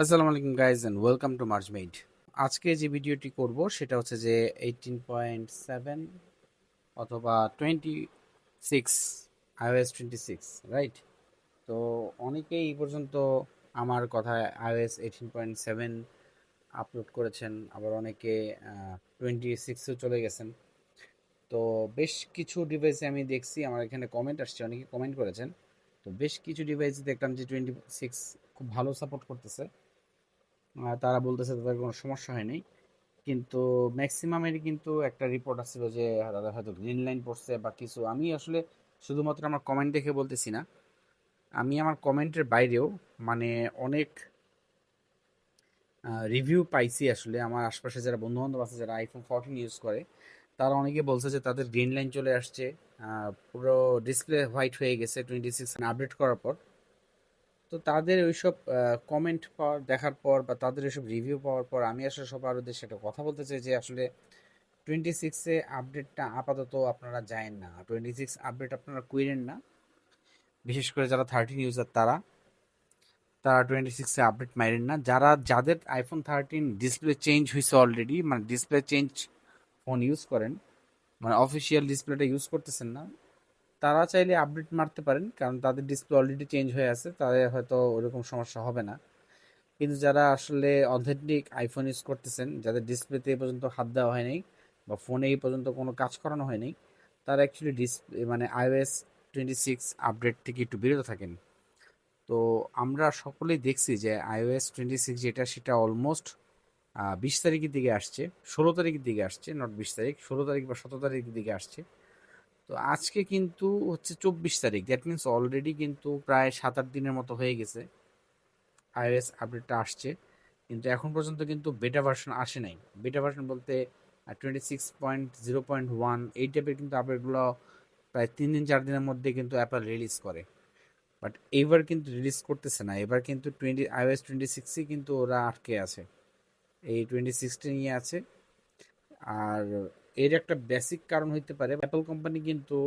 আসসালামু আলাইকুম guys and welcome to Mergemade আজকে যে ভিডিওটি করব সেটা হচ্ছে যে এইটিন পয়েন্ট সেভেন অথবা twenty six iOS twenty six right তো অনেকেই এই পর্যন্ত আমার কথায় iOS eighteen point seven upload করেছেন, আবার অনেকে টোয়েন্টি সিক্সেও চলে গেছেন। তো বেশ কিছু ডিভাইসে আমি দেখছি, আমার এখানে কমেন্ট আসছে, অনেকে কমেন্ট করেছেন। তো বেশ কিছু ডিভাইসে দেখলাম যে টোয়েন্টি সিক্স খুব ভালো সাপোর্ট করতেছে। তারা বলতেছে তাদের কোনো সমস্যা হয়নি। কিন্তু ম্যাক্সিমামেরই কিন্তু একটা রিপোর্ট আসছিল যে তাদের হয়তো গ্রিন লাইন পড়ছে বা কিছু। আমি আসলে শুধুমাত্র আমার কমেন্ট দেখে বলতেছি না। আমি আমার কমেন্টের বাইরেও মানে অনেক রিভিউ পাইছি আসলে। আমার আশপাশে যারা বন্ধু বান্ধব আছে, যারা আইফোন ফোরটিন ইউজ করে, তারা অনেকে বলছে যে, তাদের গ্রিন লাইন চলে আসছে। পুরো ডিসপ্লে হোয়াইট হয়ে গেছে। টোয়েন্টি সিক্স আপডেট করার পর তো তাদের ওইসব কমেন্ট পাওয়ার, দেখার পর বা তাদের ওইসব রিভিউ পাওয়ার পর আমি আসলে সবার উদ্দেশ্যে একটা কথা বলতে চাই যে আসলে টোয়েন্টি সিক্সে আপডেটটা আপাতত আপনারা যায়েন না। টোয়েন্টি সিক্স আপডেট আপনারা কুইরেন না। বিশেষ করে যারা থার্টিন ইউজার তারা তারা টোয়েন্টি সিক্সে আপডেট মারেন না। যারা, যাদের আইফোন থার্টিন ডিসপ্লে চেঞ্জ হয়েছে অলরেডি মানে ডিসপ্লে চেঞ্জ ফোন ইউজ করেন মানে অফিসিয়াল ডিসপ্লেটা ইউজ করতেছেন না তারা চাইলে আপডেট মারতে পারেন, কারণ তাদের ডিসপ্লে অলরেডি চেঞ্জ হয়ে আছে, তাদের হয়তো ওরকম সমস্যা হবে না। কিন্তু যারা আসলে অথেন্টিক আইফোন ইউজ করতেছেন, যাদের ডিসপ্লেতে এই পর্যন্ত হাত দেওয়া হয়নি বা ফোনে এই পর্যন্ত কোনো কাজ করানো হয়নি তারা অ্যাকচুয়ালি ডিসপ্লে মানে আইওএস টোয়েন্টি সিক্স আপডেট থেকে একটু বিরত থাকেন। তো আমরা সকলেই দেখছি যে আইওএস টোয়েন্টি সিক্স যেটা, সেটা অলমোস্ট বিশ তারিখের দিকে আসছে, ষোলো তারিখের দিকে আসছে নট বিশ তারিখ, ষোলো তারিখ বা সতেরো তারিখের দিকে আসছে। তো আজকে কিন্তু হচ্ছে চব্বিশ তারিখ দ্যাট মিনস অলরেডি কিন্তু প্রায় সাত আট দিনের মতো হয়ে গেছে। আইওএস আপডেটটা আসছে, কিন্তু এখন পর্যন্ত কিন্তু বেটা ভার্সন আসে নাই। বেটা ভার্সন বলতে twenty six point zero point one এই টাইপের কিন্তু আপডেটগুলো প্রায় তিন দিন, চার দিনের মধ্যে কিন্তু অ্যাপল রিলিজ করে। বাট এইবার কিন্তু রিলিজ করতেছে না, এবার কিন্তু টোয়েন্টি আইওএস টোয়েন্টি সিক্সই কিন্তু ওরা আটকে আছে। এই টোয়েন্টি সিক্সটি নিয়ে আছে। আর এর একটা বেসিক কারণ হইতে পারে অ্যাপল কোম্পানি কিন্তু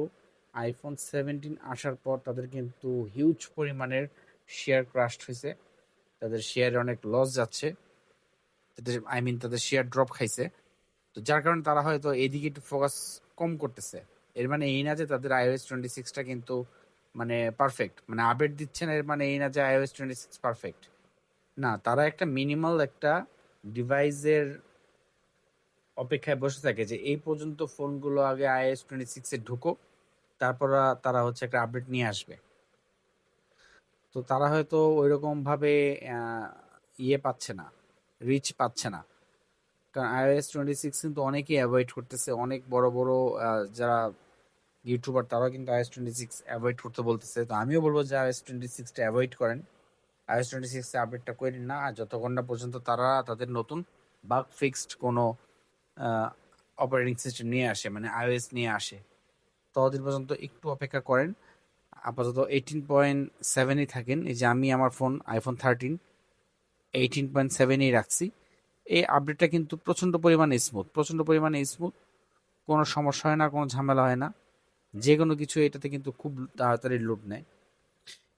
আইফোন সেভেন্টিন আসার পর তাদের কিন্তু হিউজ পরিমাণের শেয়ার ক্রাস্ট হয়েছে তাদের শেয়ারে অনেক লস যাচ্ছে। তাদের আই মিন তাদের শেয়ার ড্রপ খাইছে। তো যার কারণে তারা হয়তো এদিকে একটু ফোকাস কম করতেছে। এর মানে এই না যে তাদের আইওএস টোয়েন্টি সিক্সটা কিন্তু মানে পারফেক্ট মানে আপডেট দিচ্ছে না, এর মানে এই না যে আইওএস টোয়েন্টি সিক্স পারফেক্ট না, তারা একটা মিনিমাল একটা ডিভাইসের অপেক্ষায় বসে থাকে যে এই পর্যন্ত ফোনগুলো আগে আইএস টোয়েন্টি সিক্সে ঢুকো তারপর তারা হচ্ছে একটা আপডেট নিয়ে আসবে। তো তারা হয়তো ওইরকম ভাবে আহ, ইয়ে পাচ্ছে না রিচ পাচ্ছে না। কারণ আইওএস টোয়েন্টি সিক্স কিন্তু অনেকেই অ্যাভয়েড করতেছে অনেক বড় বড় যারা ইউটিউবার তারাও কিন্তু আইএস টোয়েন্টি সিক্স অ্যাভয়েড করতে বলতেছে। তো আমিও বলব যে আইএস টোয়েন্টি সিক্সটা অ্যাভয়েড করেন। আইএস টোয়েন্টি সিক্সে আপডেটটা করেন না আর যতক্ষণ না পর্যন্ত তারা তাদের নতুন বাগ ফিক্সড কোনো অপারেটিং সিস্টেম নিয়ে আসে মানে আইওএস নিয়ে আসে। ততদিন পর্যন্ত একটু অপেক্ষা করেন। আপাতত এইটিন পয়েন্ট সেভেনই থাকেন। এই যে আমি আমার phone iPhone thirteen eighteen point seven i রাখছি। এই আপডেটটা কিন্তু প্রচণ্ড পরিমাণে স্মুথ প্রচণ্ড পরিমাণে স্মুথ কোনো সমস্যা হয় না, কোনো ঝামেলা হয় না। যে কোনো কিছু এটাতে কিন্তু খুব তাড়াতাড়ি লোড নেয়।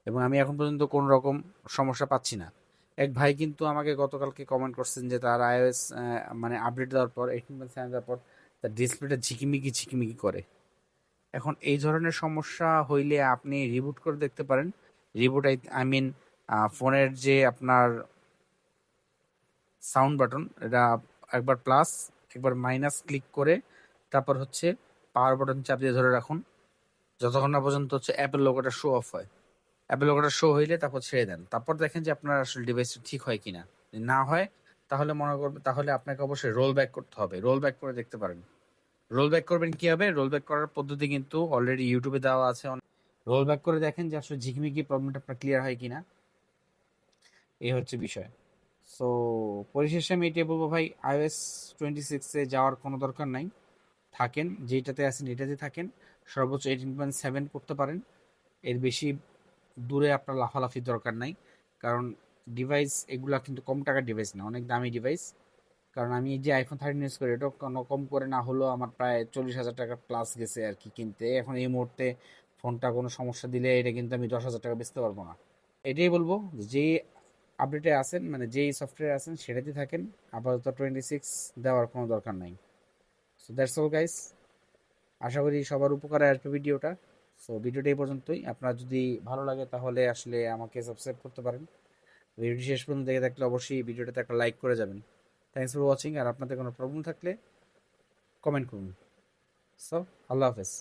এবং আমি এখন পর্যন্ত কোনো রকম সমস্যা পাচ্ছি না। এক ভাই কিন্তু আমাকে গতকালকে কমেন্ট করছেন যে তার আইওএস মানে আপডেট দেওয়ার পর এইটিন পয়েন্ট সেভেন দেওয়ার পর তার ডিসপ্লেটা ঝিকিমিকি ঝিকিমিকি করে। এখন এই ধরনের সমস্যা হইলে আপনি রিবুট করে দেখতে পারেন। রিবুট আই মিন ফোনের যে আপনার সাউন্ড বাটন এটা একবার প্লাস একবার মাইনাস ক্লিক করে, তারপর হচ্ছে পাওয়ার বাটন চাপ দিয়ে ধরে রাখুন। যতক্ষণ না পর্যন্ত হচ্ছে অ্যাপের লোগোটা শো অফ হয়। অ্যাপেল শো হইলে তারপর ছেড়ে দেন। তারপর দেখেন যে আপনার আসলে ডিভাইসটা ঠিক হয় কিনা। না হয়, তাহলে মনে করবে, তাহলে আপনাকে অবশ্যই রোল ব্যাক করতে হবে। রোল ব্যাক করে দেখতে পারেন। রোল ব্যাক করবেন কি হবে রোল ব্যাক করার পদ্ধতি কিন্তু অলরেডি ইউটিউবে দেওয়া আছে। রোল ব্যাক করে দেখেন যে আসলে ঝিকমিকি প্রবলেমটা আপনার ক্লিয়ার হয় কিনা। এই হচ্ছে বিষয়। সো পরিশেষে আমি এটাই বলব ভাই আইওএস টোয়েন্টি সিক্সে যাওয়ার কোনো দরকার নাই। থাকেন যেটাতে আছেন এটাতে থাকেন। সর্বোচ্চ এইটিন পয়েন্ট সেভেন করতে পারেন। এর বেশি দূরে আপনার লাফালাফির দরকার নাই। কারণ ডিভাইস এগুলা কিন্তু কম টাকার ডিভাইস না, অনেক দামি ডিভাইস কারণ আমি যে আইফোন থার্টিন ইউজ করি, এটা কোনো কম করে না হলেও আমার প্রায় চল্লিশ হাজার টাকা প্লাস গেছে আর কি কিনতে। এখন এই মুহূর্তে ফোনটা কোনো সমস্যা দিলে এটা কিন্তু আমি দশ হাজার টাকা বেচতে পারব না। এটাই বলব যে আপডেটে আছেন মানে যেই সফটওয়্যার আছেন, সেটাতে থাকেন। আপাতত টোয়েন্টি সিক্স দেওয়ার কোনো দরকার নাই। সো দ্যাটস অল গাইস আশা করি সবার উপকারে আসবে ভিডিওটা সো ভিডিওটি এই পর্যন্তই। আপনার যদি ভালো লাগে তাহলে আসলে আমাকে সাবস্ক্রাইব করতে পারেন। ভিডিওটি শেষ পর্যন্ত দেখে থাকলে অবশ্যই ভিডিওটাতে একটা লাইক করে যাবেন। থ্যাংকস ফর ওয়াচিং আর আপনাদের কোনো প্রবলেম থাকলে কমেন্ট করুন। সো আল্লাহ হাফেজ।